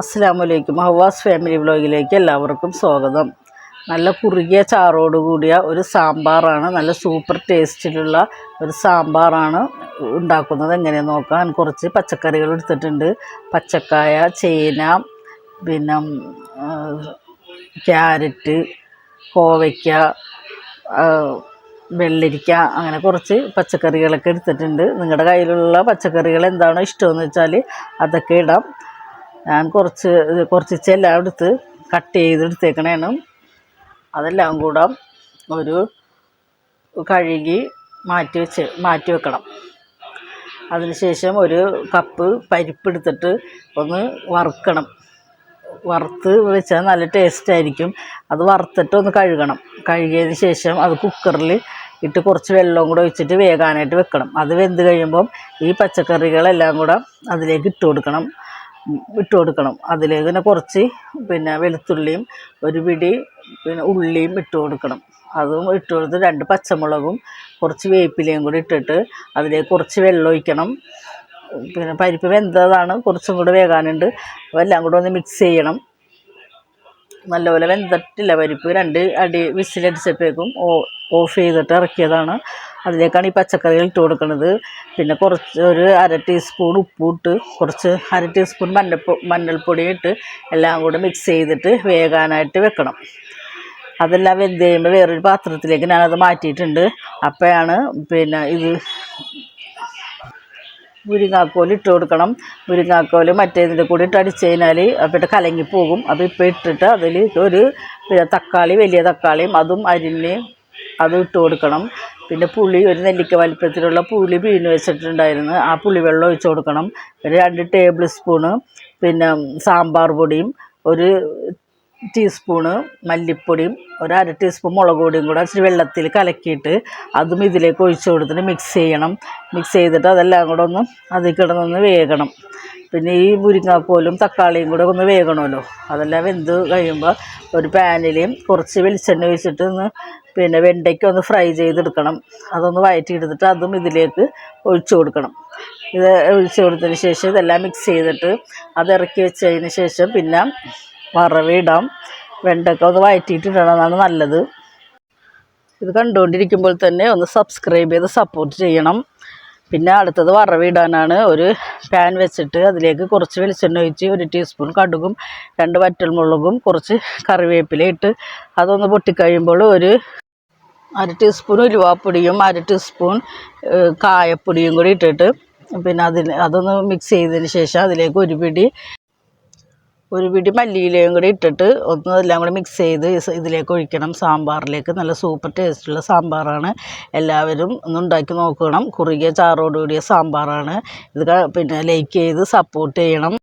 അസ്സാം വലൈക്കും ഹവാസ് ഫാമിലി വ്ലോഗിലേക്ക് എല്ലാവർക്കും സ്വാഗതം. നല്ല കുറുകിയ ചാറോട് കൂടിയ ഒരു സാമ്പാറാണ്. നല്ല സൂപ്പർ ടേസ്റ്റിലുള്ള ഒരു സാമ്പാറാണ് ഉണ്ടാക്കുന്നത്. എങ്ങനെയാണെന്ന് നോക്കാം കുറച്ച് പച്ചക്കറികൾ എടുത്തിട്ടുണ്ട്. പച്ചക്കായ ചേന പിന്നെ ക്യാരറ്റ് കോവയ്ക്ക വെള്ളരിക്ക അങ്ങനെ കുറച്ച് പച്ചക്കറികളൊക്കെ എടുത്തിട്ടുണ്ട്. നിങ്ങളുടെ കയ്യിലുള്ള പച്ചക്കറികൾ എന്താണോ ഇഷ്ടമെന്ന് വെച്ചാൽ അതൊക്കെ ഇടാം. ഞാൻ കുറച്ച് കുറച്ച് എല്ലാം എടുത്ത് കട്ട് ചെയ്ത് എടുത്തേക്കണേണ് അതെല്ലാം കൂടെ ഒരു കഴുകി മാറ്റി വെച്ച് മാറ്റി വെക്കണം. അതിനുശേഷം ഒരു കപ്പ് പരിപ്പെടുത്തിട്ട് ഒന്ന് വറുക്കണം. വറുത്ത് വെച്ചാൽ നല്ല ടേസ്റ്റ് ആയിരിക്കും. അത് വറുത്തിട്ട് ഒന്ന് കഴുകണം. കഴുകിയതിന് ശേഷം അത് കുക്കറിൽ ഇട്ട് കുറച്ച് വെള്ളവും കൂടെ ഒഴിച്ചിട്ട് വേകാനായിട്ട് വെക്കണം. അത് വെന്ത് കഴിയുമ്പം ഈ പച്ചക്കറികളെല്ലാം കൂടെ അതിലേക്ക് ഇട്ട് കൊടുക്കണം. ഇട്ട് കൊടുക്കണം. അതിലേക്ക് തന്നെ കുറച്ച് പിന്നെ വെളുത്തുള്ളിയും ഒരു പിടി പിന്നെ ഉള്ളിയും ഇട്ട് കൊടുക്കണം. അതും ഇട്ട് കൊടുത്ത് രണ്ട് പച്ചമുളകും കുറച്ച് വേപ്പിലയും കൂടി ഇട്ടിട്ട് അതിലേക്ക് കുറച്ച് വെള്ളം ഒഴിക്കണം. പിന്നെ പരിപ്പ് വെന്തതാണ് കുറച്ചും കൂടെ വേകാനുണ്ട്. അപ്പോൾ എല്ലാം കൂടെ ഒന്ന് മിക്സ് ചെയ്യണം. നല്ലപോലെ വെന്തിട്ടില്ല പരിപ്പ്. രണ്ട് അടി വിസിലടിച്ചപ്പോഴേക്കും ഓഫ് ചെയ്തിട്ട് ഇറക്കിയതാണ്. അതിലേക്കാണ് ഈ പച്ചക്കറികൾ ഇട്ട് കൊടുക്കുന്നത് പിന്നെ കുറച്ച് ഒരു അര ടീസ്പൂൺ ഉപ്പും ഇട്ട് കുറച്ച് അര ടീസ്പൂൺ മഞ്ഞൾപ്പൊടി മഞ്ഞൾപ്പൊടി ഇട്ട് എല്ലാം കൂടെ മിക്സ് ചെയ്തിട്ട് വേകാനായിട്ട് വെക്കണം. അതെല്ലാം വെന്ത് കഴിയുമ്പോൾ വേറൊരു പാത്രത്തിലേക്ക് ഞാനത് മാറ്റിയിട്ടുണ്ട്. അപ്പോഴാണ് പിന്നെ ഇത് മുരിങ്ങാക്കോൽ ഇട്ട് കൊടുക്കണം. മുരിങ്ങാക്കോൽ മറ്റേതിന്റെ കൂടി ഇട്ട് അടിച്ച് കഴിഞ്ഞാൽ അപ്പോഴത്തെ കലങ്ങി പോകും. അപ്പോൾ ഇപ്പോൾ ഇട്ടിട്ട് അതിൽ ഒരു തക്കാളി വലിയ തക്കാളിയും അതും അരിഞ്ഞ് അതും ഇട്ട് കൊടുക്കണം. പിന്നെ പുളി ഒരു നെല്ലിക്ക വലിപ്പത്തിലുള്ള പുളി പിഴിഞ്ഞ് വെച്ചിട്ടുണ്ടായിരുന്നു. ആ പുളി വെള്ളം ഒഴിച്ച് കൊടുക്കണം. ഒരു രണ്ട് ടേബിൾ സ്പൂണ് പിന്നെ സാമ്പാർ പൊടിയും ഒരു ടീസ്പൂണ് മല്ലിപ്പൊടിയും ഒരു അര ടീസ്പൂൺ മുളക് പൊടിയും കൂടെ ഇച്ചിരി വെള്ളത്തിൽ കലക്കിയിട്ട് അതും ഇതിലേക്ക് ഒഴിച്ച് കൊടുത്തിട്ട് മിക്സ് ചെയ്യണം. മിക്സ് ചെയ്തിട്ട് അതെല്ലാം കൂടെ ഒന്ന് അതിൽ കിടന്നൊന്ന് വേകണം. പിന്നെ ഈ മുരിങ്ങാക്കോലും തക്കാളിയും കൂടെ ഒന്ന് വേകണമല്ലോ. അതെല്ലാം വെന്ത് കഴിയുമ്പോൾ ഒരു പാനിൽ കുറച്ച് വെളിച്ചെണ്ണ ഒഴിച്ചിട്ട് ഒന്ന് പിന്നെ വെണ്ടയ്ക്ക ഒന്ന് ഫ്രൈ ചെയ്തെടുക്കണം. അതൊന്ന് വയറ്റിയെടുത്തിട്ട് അതും ഇതിലേക്ക് ഒഴിച്ചു കൊടുക്കണം. ഇത് ഒഴിച്ചു കൊടുത്തതിന് ശേഷം ഇതെല്ലാം മിക്സ് ചെയ്തിട്ട് അത് ഇറക്കി വെച്ചതിന് ശേഷം പിന്നെ വറവിടാം. വെണ്ടക്ക ഒന്ന് വഴറ്റിയിട്ടിടണമെന്നാണ് നല്ലത്. ഇത് കണ്ടുകൊണ്ടിരിക്കുമ്പോൾ തന്നെ ഒന്ന് സബ്സ്ക്രൈബ് ചെയ്ത് സപ്പോർട്ട് ചെയ്യണം. പിന്നെ അടുത്തത് വറവിടാനാണ്. ഒരു പാൻ വെച്ചിട്ട് അതിലേക്ക് കുറച്ച് വെളിച്ചെണ്ണ ഒഴിച്ച് ഒരു ടീസ്പൂൺ കടുകും രണ്ട് വറ്റൽമുളകും കുറച്ച് കറിവേപ്പില ഇട്ട് അതൊന്ന് പൊട്ടിക്കഴിയുമ്പോൾ ഒരു അര ടീസ്പൂൺ ഉലുവാപ്പൊടിയും അര ടീസ്പൂൺ കായപ്പൊടിയും കൂടി ഇട്ടിട്ട് പിന്നെ അതിന് അതൊന്ന് മിക്സ് ചെയ്തതിന് ശേഷം അതിലേക്ക് ഒരു പിടി ഒരു പിടി മല്ലിയിലയും കൂടി ഇട്ടിട്ട് ഒന്ന് എല്ലാം കൂടി മിക്സ് ചെയ്ത് ഇതിലേക്ക് ഒഴിക്കണം. സാമ്പാറിലേക്ക് നല്ല സൂപ്പർ ടേസ്റ്റുള്ള സാമ്പാറാണ്. എല്ലാവരും ഒന്ന് ഉണ്ടാക്കി നോക്കണം. കുറുകിയ ചാറോടുകൂടിയ സാമ്പാറാണ്. ഇത് പിന്നെ ലൈക്ക് ചെയ്ത് സപ്പോർട്ട് ചെയ്യണം.